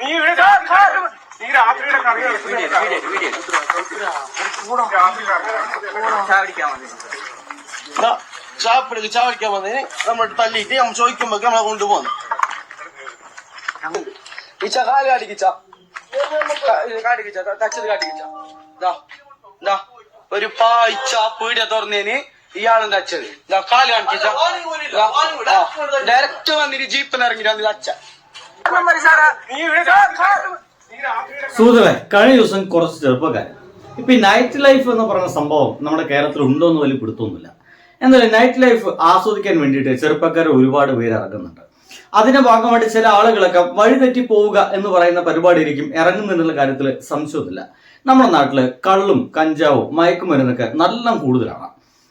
നീ നീ രാത്രിയുടെ കറി ചാപ്പിടിക്ക് ചാവടിക്കാൻ വന്നതിന് നമ്മൾ തല്ലിയിട്ട് നമ്മൾ ചോദിക്കുമ്പോ നമ്മളെ കൊണ്ടുപോകുന്നു ഇച്ച കാൽ കാട്ടിക്കിച്ച കാട്ടിക്കിച്ച തച്ചത് കാട്ടിക്കിച്ച ദാ ഒരു പായിച്ച പീടിയ തുറന്നേന് ഇയാളും തച്ചത്. കാൽ കാണിക്കിച്ച ഡയറക്റ്റ് വന്നിട്ട് ജീപ്പിൽ ഇറങ്ങിട്ട് അതിൽ സുഹൃത്തുക്കളെ കഴിഞ്ഞ ദിവസം കുറച്ച് ചെറുപ്പക്കാരൻ ഇപ്പൊ ഈ നൈറ്റ് ലൈഫ് എന്ന് പറയുന്ന സംഭവം നമ്മുടെ കേരളത്തിൽ ഉണ്ടോ എന്ന് വലിയ പിടുത്തൊന്നുമില്ല എന്നാലും നൈറ്റ് ലൈഫ് ആസ്വദിക്കാൻ വേണ്ടിയിട്ട് ചെറുപ്പക്കാർ ഒരുപാട് പേര് ഇറങ്ങുന്നുണ്ട്. അതിന്റെ ഭാഗമായിട്ട് ചില ആളുകളൊക്കെ വഴിതെറ്റി പോവുക എന്ന് പറയുന്ന പരിപാടിയായിരിക്കും ഇറങ്ങുന്നുള്ള കാര്യത്തിൽ സംശയമൊന്നുമില്ല നമ്മുടെ നാട്ടിൽ കള്ളും കഞ്ചാവും മയക്കുമരുന്നൊക്കെ നല്ല കൂടുതലാണ്.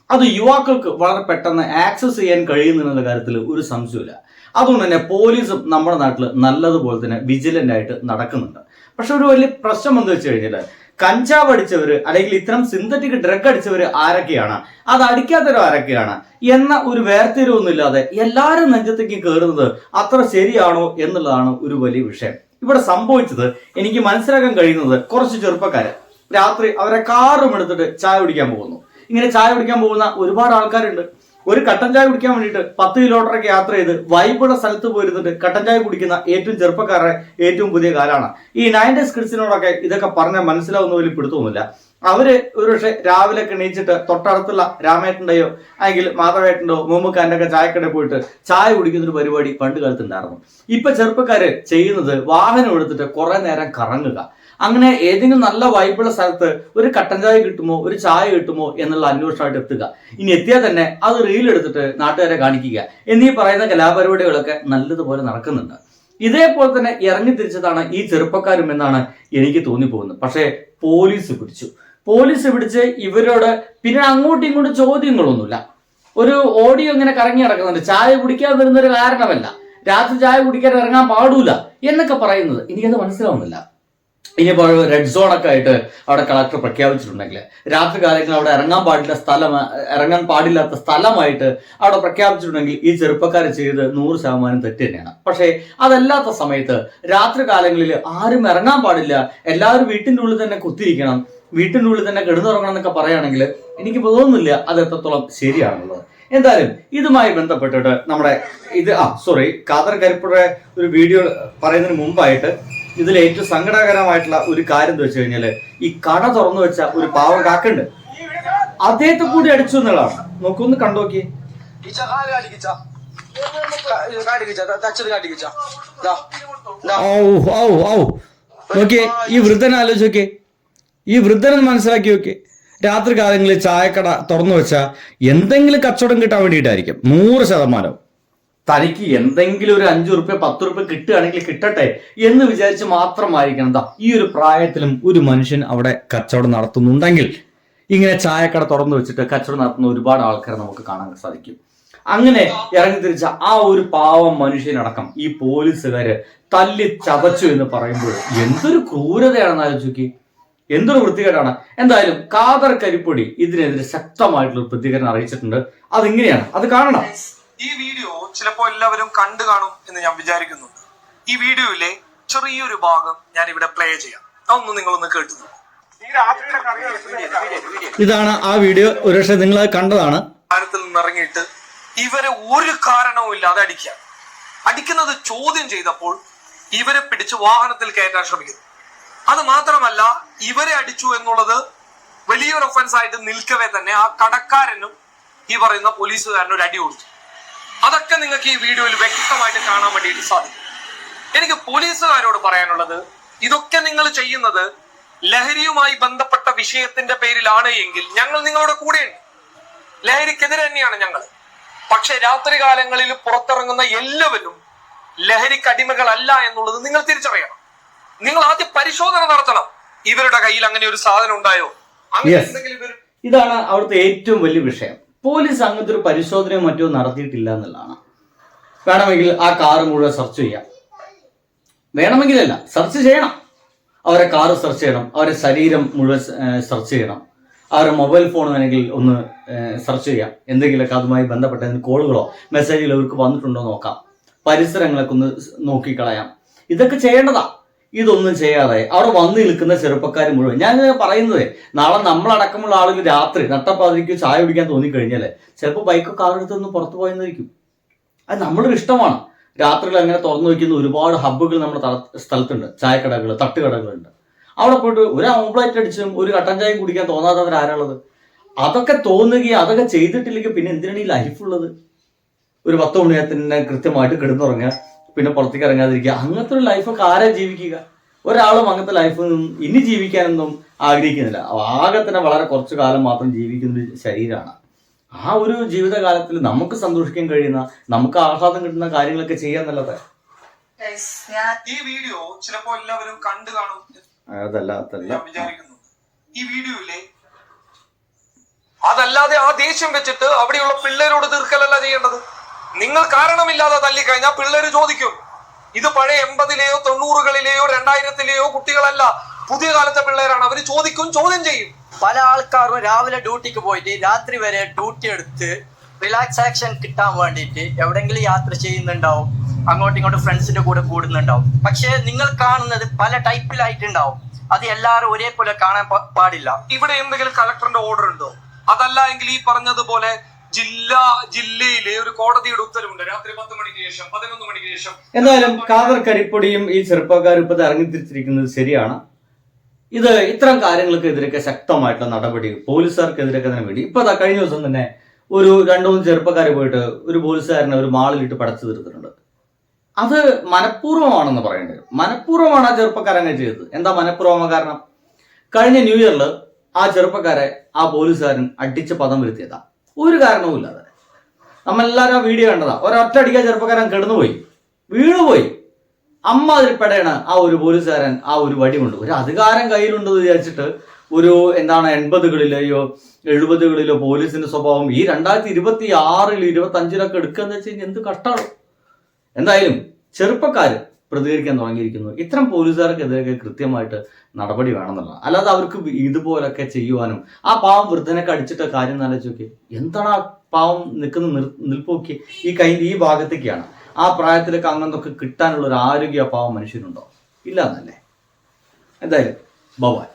അത് യുവാക്കൾക്ക് വളരെ പെട്ടെന്ന് ആക്സസ് ചെയ്യാൻ കഴിയുന്നുള്ള കാര്യത്തിൽ ഒരു സംശയമില്ല അതുകൊണ്ട് തന്നെ പോലീസും നമ്മുടെ നാട്ടിൽ നല്ലതുപോലെ തന്നെ വിജിലന്റ് ആയിട്ട് നടക്കുന്നുണ്ട്. പക്ഷെ ഒരു വലിയ പ്രശ്നം എന്ന് വെച്ച് കഴിഞ്ഞാൽ കഞ്ചാവ് അടിച്ചവര് അല്ലെങ്കിൽ ഇത്തരം സിന്തറ്റിക് ഡ്രഗ് അടിച്ചവര് ആരൊക്കെയാണ്? അത് അടിക്കാത്തവരും ആരൊക്കെയാണ്? എന്ന ഒരു വേർതിരിവൊന്നുമില്ലാതെ എല്ലാവരും നെഞ്ചത്തേക്ക് കയറുന്നത് അത്ര ശരിയാണോ എന്നുള്ളതാണ് ഒരു വലിയ വിഷയം. ഇവിടെ സംഭവിച്ചത് എനിക്ക് മനസ്സിലാക്കാൻ കഴിയുന്നത് കുറച്ച് ചെറുപ്പക്കാര്. രാത്രി അവരെ കാറും എടുത്തിട്ട് ചായ കുടിക്കാൻ പോകുന്നു. ഇങ്ങനെ ചായ കുടിക്കാൻ പോകുന്ന ഒരുപാട് ആൾക്കാരുണ്ട്. ഒരു കട്ടൻ ചായ കുടിക്കാൻ വേണ്ടിയിട്ട് പത്ത് കിലോമീറ്ററൊക്കെ യാത്ര ചെയ്ത് വൈബുള്ള സ്ഥലത്ത് പോയിരുന്നിട്ട് കട്ടൻ ചായ കുടിക്കുന്ന ഏറ്റവും ചെറുപ്പക്കാരുടെ ഏറ്റവും പുതിയ കാലാണ്. ഈ നയന്റീസ് കിഡ്സിനോടൊക്കെ ഇതൊക്കെ പറഞ്ഞാൽ മനസ്സിലാവുന്ന പോലും പിടുത്തൊന്നുമില്ല അവർ ഒരുപക്ഷെ രാവിലെ എണീച്ചിട്ട് തൊട്ടടുത്തുള്ള രാമേട്ടന്റെയോ അല്ലെങ്കിൽ മാധവേട്ടന്റെയോ മുമ്പുക്കാന്റെ ഒക്കെ ചായക്കടയിൽ പോയിട്ട് ചായ കുടിക്കുന്ന ഒരു പരിപാടി പണ്ട് കാലത്ത് ഉണ്ടായിരുന്നു. ഇപ്പൊ ചെറുപ്പക്കാര് ചെയ്യുന്നത് വാഹനം എടുത്തിട്ട് കുറെ നേരം കറങ്ങുക. അങ്ങനെ ഏതെങ്കിലും നല്ല വൈബുള്ള സ്ഥലത്ത് ഒരു കട്ടൻ ചായ കിട്ടുമോ ഒരു ചായ കിട്ടുമോ എന്നുള്ള അന്വേഷണമായിട്ട് എത്തുക. ഇനി എത്തിയാൽ തന്നെ അത് റീൽ എടുത്തിട്ട് നാട്ടുകാരെ കാണിക്കുക. എന്നീ പറയുന്ന കലാപരിപാടികളൊക്കെ നല്ലതുപോലെ നടക്കുന്നുണ്ട്. ഇതേപോലെ തന്നെ ഇറങ്ങി തിരിച്ചതാണ് ഈ ചെറുപ്പക്കാരും എന്നാണ് എനിക്ക് തോന്നിപ്പോകുന്നത്. പക്ഷേ പോലീസ് പിടിച്ചു. പോലീസ് പിടിച്ച് ഇവരോട് പിന്നെ അങ്ങോട്ടും ഇങ്ങോട്ടും ചോദ്യങ്ങളൊന്നുമില്ല. ഒരു ഓഡിയോ ഇങ്ങനെ കറങ്ങി നടക്കുന്നുണ്ട്. ചായ കുടിക്കാൻ വരുന്നൊരു കാരണമല്ല. രാത്രി ചായ കുടിക്കാൻ ഇറങ്ങാൻ പാടൂല എന്നൊക്കെ പറയുന്നത്. എനിക്കത് മനസ്സിലാവുന്നില്ല. ഇനിയിപ്പോൾ റെഡ് സോൺ ഒക്കെ ആയിട്ട് അവിടെ കളക്ടർ പ്രഖ്യാപിച്ചിട്ടുണ്ടെങ്കിൽ രാത്രി കാലങ്ങളിൽ അവിടെ ഇറങ്ങാൻ പാടില്ല സ്ഥലം ഇറങ്ങാൻ പാടില്ലാത്ത സ്ഥലമായിട്ട് അവിടെ പ്രഖ്യാപിച്ചിട്ടുണ്ടെങ്കിൽ ഈ ചെറുപ്പക്കാർ ചെയ്ത് നൂറ് ശതമാനം തെറ്റ് തന്നെയാണ്. പക്ഷേ അതല്ലാത്ത സമയത്ത് രാത്രി കാലങ്ങളിൽ ആരും ഇറങ്ങാൻ പാടില്ല എല്ലാവരും വീട്ടിന്റെ ഉള്ളിൽ തന്നെ കുത്തിയിരിക്കണം വീട്ടിന്റെ ഉള്ളിൽ തന്നെ കിടന്നുറങ്ങണം എന്നൊക്കെ പറയുകയാണെങ്കിൽ എനിക്ക് തോന്നുന്നില്ല അത് എത്രത്തോളം ശരിയാണുള്ളത്. എന്തായാലും ഇതുമായി ബന്ധപ്പെട്ടിട്ട് നമ്മുടെ ഇത് ആ സോറി കാതർ കരിപ്പുഴ ഒരു വീഡിയോ പറയുന്നതിന് മുമ്പായിട്ട് ഇതിൽ ഏറ്റവും സങ്കടകരമായിട്ടുള്ള ഒരു കാര്യം എന്ന് വെച്ച് കഴിഞ്ഞാൽ ഈ കട തുറന്നു വെച്ച ഒരു പാവം കാക്കുണ്ട് അദ്ദേഹത്തെ കൂടി അടിച്ചു എന്നുള്ളതാണ്. നോക്കൊന്ന് കണ്ടോക്കി നോക്കിയേ ഈ വൃദ്ധൻ ആലോചിച്ച് നോക്കിയേ. ഈ വൃദ്ധനെ മനസ്സിലാക്കി നോക്കിയേ. രാത്രി കാലങ്ങളിൽ ചായക്കട തുറന്നു വെച്ചാൽ എന്തെങ്കിലും കച്ചവടം കിട്ടാൻ വേണ്ടിയിട്ടായിരിക്കും. നൂറ് ശതമാനം. തനിക്ക് എന്തെങ്കിലും ഒരു അഞ്ചു റുപ്യ പത്ത് റുപ്യ കിട്ടുകയാണെങ്കിൽ കിട്ടട്ടെ എന്ന് വിചാരിച്ച് മാത്രമായിരിക്കണം. എന്താ ഈ ഒരു പ്രായത്തിലും ഒരു മനുഷ്യൻ അവിടെ കച്ചവടം നടത്തുന്നുണ്ടെങ്കിൽ ഇങ്ങനെ ചായക്കട തുറന്നു വെച്ചിട്ട് കച്ചവടം നടത്തുന്ന ഒരുപാട് ആൾക്കാരെ നമുക്ക് കാണാൻ സാധിക്കും. അങ്ങനെ ഇറങ്ങി തിരിച്ച ആ ഒരു പാവം മനുഷ്യനടക്കം ഈ പോലീസുകാര് തല്ലി ചതച്ചു എന്ന് പറയുമ്പോൾ എന്തൊരു ക്രൂരതയാണെന്ന് ആലോചിക്കി എന്തൊരു വൃത്തികേടാണ്. എന്തായാലും കാതർ കരിപ്പൊടി ഇതിനെതിരെ ശക്തമായിട്ടുള്ള പ്രതികരണം അറിയിച്ചിട്ടുണ്ട്. അതിങ്ങനെയാണ്. അത് കാണണം. ഈ വീഡിയോ ചിലപ്പോൾ എല്ലാവരും കണ്ടു കാണും എന്ന് ഞാൻ വിചാരിക്കുന്നുണ്ട്. ഈ വീഡിയോയിലെ ചെറിയൊരു ഭാഗം ഞാൻ ഇവിടെ പ്ലേ ചെയ്യാം. അതൊന്നും നിങ്ങളൊന്ന് കേട്ടു ഇതാണ് ആ വീഡിയോ. ഒരുപക്ഷെ നിങ്ങൾ കണ്ടതാണ്. വാഹനത്തിൽ നിന്നിറങ്ങിയിട്ട് ഇവരെ ഒരു കാരണവും ഇല്ലാതെ അടിക്കുക. അടിക്കുന്നത് ചോദ്യം ചെയ്തപ്പോൾ ഇവരെ പിടിച്ച് വാഹനത്തിൽ കയറ്റാൻ ശ്രമിക്കുന്നു. അത് മാത്രമല്ല ഇവരെ അടിച്ചു എന്നുള്ളത് വലിയൊരു ഒഫൻസ് ആയിട്ട് നിൽക്കവേ തന്നെ ആ കടക്കാരനും ഈ പറയുന്ന പോലീസുകാരനും ഒരു അടി കൊടുത്തു. അതൊക്കെ നിങ്ങൾക്ക് ഈ വീഡിയോയിൽ വ്യക്തമായിട്ട് കാണാൻ വേണ്ടിയിട്ട് സാധിക്കും. എനിക്ക് പോലീസുകാരോട് പറയാനുള്ളത് ഇതൊക്കെ നിങ്ങൾ ചെയ്യുന്നത് ലഹരിയുമായി ബന്ധപ്പെട്ട വിഷയത്തിന്റെ പേരിലാണ് എങ്കിൽ ഞങ്ങൾ നിങ്ങളുടെ കൂടെയുണ്ട് ലഹരിക്കെതിരെ തന്നെയാണ് ഞങ്ങൾ. പക്ഷെ രാത്രി കാലങ്ങളിൽ പുറത്തിറങ്ങുന്ന എല്ലാവരും ലഹരിക്ക് അടിമകളല്ല എന്നുള്ളത് നിങ്ങൾ തിരിച്ചറിയണം. നിങ്ങൾ ആദ്യം പരിശോധന നടത്തണം. ഇവരുടെ കയ്യിൽ അങ്ങനെ ഒരു സാധനം ഉണ്ടായോ? അങ്ങനെ എന്തെങ്കിലും ഇവർ ഇതാണ് അവിടുത്തെ ഏറ്റവും വലിയ വിഷയം. പോലീസ് അങ്ങനത്തെ ഒരു പരിശോധനയോ മറ്റോ നടത്തിയിട്ടില്ല എന്നുള്ളതാണ്. വേണമെങ്കിൽ ആ കാറ് മുഴുവൻ സെർച്ച് ചെയ്യാം. വേണമെങ്കിലല്ല സെർച്ച് ചെയ്യണം. അവരെ കാറ് സെർച്ച് ചെയ്യണം അവരെ ശരീരം മുഴുവൻ സെർച്ച് ചെയ്യണം. അവരുടെ മൊബൈൽ ഫോൺ വേണമെങ്കിൽ ഒന്ന് സെർച്ച് ചെയ്യാം. എന്തെങ്കിലുമൊക്കെ അതുമായി ബന്ധപ്പെട്ട കോളുകളോ മെസ്സേജുകളോ ഇവർക്ക് വന്നിട്ടുണ്ടോ നോക്കാം. പരിസരങ്ങളൊക്കെ ഒന്ന് നോക്കിക്കളയാം. ഇതൊക്കെ ചെയ്യേണ്ടതാ. ഇതൊന്നും ചെയ്യാതെ അവിടെ വന്നു നിൽക്കുന്ന ചെറുപ്പക്കാർ മുഴുവൻ. ഞാൻ പറയുന്നത് നാളെ നമ്മളടക്കമുള്ള ആളുകൾ രാത്രി നട്ടപ്പാതിരിക്കും ചായ കുടിക്കാൻ തോന്നിക്കഴിഞ്ഞാൽ ചിലപ്പോൾ ബൈക്കോ കാറെടുത്ത് ഒന്ന് പുറത്തു പോയെന്നിരിക്കും അത് നമ്മളൊരു ഇഷ്ടമാണ്. രാത്രികൾ അങ്ങനെ തുറന്നു വയ്ക്കുന്ന ഒരുപാട് ഹബ്ബുകൾ നമ്മുടെ സ്ഥലത്തുണ്ട്. ചായക്കടകൾ തട്ടുകടകളുണ്ട്. അവിടെ പോയിട്ട് ഒരു ഓംപ്ലേറ്റ് അടിച്ചും ഒരു കട്ടൻ ചായയും കുടിക്കാൻ തോന്നാത്തവർ ആരാളുള്ളത് അതൊക്കെ തോന്നുകയും അതൊക്കെ ചെയ്തിട്ടില്ലെങ്കിൽ പിന്നെ എന്തിനാണ് ഈ ലൈഫുള്ളത് ഒരു പത്ത് മണിയത്തിന് കൃത്യമായിട്ട് കിടന്നുറങ്ങുക. പിന്നെ പുറത്തേക്ക് ഇറങ്ങാതിരിക്കുക. അങ്ങനത്തെ ഒരു ലൈഫൊക്കെ ആരാ ജീവിക്കുക? ഒരാളും അങ്ങനത്തെ ലൈഫ് ഇനി ജീവിക്കാനൊന്നും ആഗ്രഹിക്കുന്നില്ല. ആകെ തന്നെ വളരെ കുറച്ചു കാലം മാത്രം ജീവിക്കുന്ന ഒരു ശരീരമാണ് ആ ഒരു ജീവിതകാലത്തിൽ നമുക്ക് സന്തോഷിക്കാൻ കഴിയുന്ന നമുക്ക് ആഹ്ലാദം കിട്ടുന്ന കാര്യങ്ങളൊക്കെ ചെയ്യാന്നല്ലത് ഈ വീഡിയോ ചിലപ്പോ എല്ലാവരും കണ്ടു കാണും. അതല്ല അതല്ല. ഈ വീഡിയോയിലെ അതല്ലാതെ ആ ദേഷ്യം വെച്ചിട്ട് അവിടെയുള്ള പിള്ളേരോട് തീർക്കലല്ല ചെയ്യേണ്ടത്. നിങ്ങൾ കാരണമില്ലാതെ തല്ലിക്കഴിഞ്ഞാൽ പിള്ളേര് ചോദിക്കും ഇത് പഴയ എൺപതിലെയോ തൊണ്ണൂറുകളിലെയോ രണ്ടായിരത്തിലെയോ കുട്ടികളല്ല പുതിയ കാലത്തെ പിള്ളേരാണ്. അവർ ചോദിക്കും ചോദ്യം ചെയ്യും. പല ആൾക്കാരും രാവിലെ ഡ്യൂട്ടിക്ക് പോയിട്ട് രാത്രി വരെ ഡ്യൂട്ടി എടുത്ത് റിലാക്സാക്ഷൻ കിട്ടാൻ വേണ്ടിയിട്ട് എവിടെങ്കിലും യാത്ര ചെയ്യുന്നുണ്ടാവും. അങ്ങോട്ടും ഇങ്ങോട്ടും ഫ്രണ്ട്സിന്റെ കൂടെ കൂടുന്നുണ്ടാവും. പക്ഷേ നിങ്ങൾ കാണുന്നത് പല ടൈപ്പിലായിട്ടുണ്ടാവും. അത് എല്ലാവരും ഒരേപോലെ കാണാൻ പാടില്ല. ഇവിടെ എന്തെങ്കിലും കളക്ടറിന്റെ ഓർഡർ ഉണ്ടോ? അതല്ല എങ്കിൽ ഈ പറഞ്ഞതുപോലെ ജില്ലാ ജില്ലയിലെ ഒരു കോടതിയുടെ ഉത്തരവുണ്ട്. രാത്രി പത്ത് മണിക്ക് ശേഷം പതിനൊന്ന് മണിക്ക് ശേഷം. എന്തായാലും കാതർ കരിപ്പൊടിയും ഈ ചെറുപ്പക്കാരും ഇപ്പൊ ഇറങ്ങി തിരിച്ചിരിക്കുന്നത് ശരിയാണ്. ഇത് ഇത്തരം കാര്യങ്ങൾക്കെതിരൊക്കെ ശക്തമായിട്ടുള്ള നടപടി പോലീസുകാർക്കെതിരൊക്കെ തന്നെ വേണ്ടി. ഇപ്പൊ കഴിഞ്ഞ ദിവസം തന്നെ ഒരു രണ്ടു മൂന്ന് ചെറുപ്പക്കാർ പോയിട്ട് ഒരു പോലീസുകാരനെ ഒരു മാളിലിട്ട് പടച്ചു തീർത്തിട്ടുണ്ട്. അത് മനഃപൂർവമാണെന്ന് പറയേണ്ടത് മനഃപൂർവമാണ് ആ ചെറുപ്പക്കാരങ്ങനെ ചെയ്തത്. എന്താ മനഃപൂർവമ കാരണം? കഴിഞ്ഞ ന്യൂ ഇയറിൽ ആ ചെറുപ്പക്കാരെ ആ പോലീസുകാരൻ അടിച്ച് പദം വരുത്തിയതാ. ഒരു കാരണവുമില്ലാതെ നമ്മളെല്ലാവരും ആ വീഡിയോ കണ്ടതാ. ഒരൊറ്റ അടിക്കാൻ ചെറുപ്പക്കാരൻ കിടന്നുപോയി. വീണുപോയി. അമ്മ അതിൽ പെടയാണ് ആ ഒരു പോലീസുകാരൻ ആ ഒരു വടി കൊണ്ട്. ഒരു അധികാരം കയ്യിലുണ്ടെന്ന് വിചാരിച്ചിട്ട് ഒരു എന്താണ് എൺപതുകളിലെയോ എഴുപതുകളിലോ പോലീസിന്റെ സ്വഭാവം ഈ രണ്ടായിരത്തി ഇരുപത്തി ആറിൽ ഇരുപത്തി അഞ്ചിലൊക്കെ എടുക്കുക എന്ന് വെച്ച് കഴിഞ്ഞാൽ എന്ത് കഷ്ടമാണ്. എന്തായാലും ചെറുപ്പക്കാർ പ്രതികരിക്കാൻ തുടങ്ങിയിരിക്കുന്നു. ഇത്തരം പോലീസുകാർക്കെതിരെ കൃത്യമായിട്ട് നടപടി വേണമെന്നുള്ള അല്ലാതെ അവർക്ക് ഇതുപോലൊക്കെ ചെയ്യുവാനും ആ പാവം വൃദ്ധനെ അടിച്ചിട്ട് കാര്യം ആലോചിച്ച് എന്താണ് ആ പാവം നിൽക്കുന്ന നിൽപ്പോക്കി ഈ കൈ ഈ ഭാഗത്തേക്കാണ്. ആ പ്രായത്തിലൊക്കെ അങ്ങനൊക്കെ കിട്ടാനുള്ള ഒരു ആരോഗ്യ പാവം മനുഷ്യനുണ്ടോ? ഇല്ല എന്നല്ലേ എന്തായാലും ബവാൻ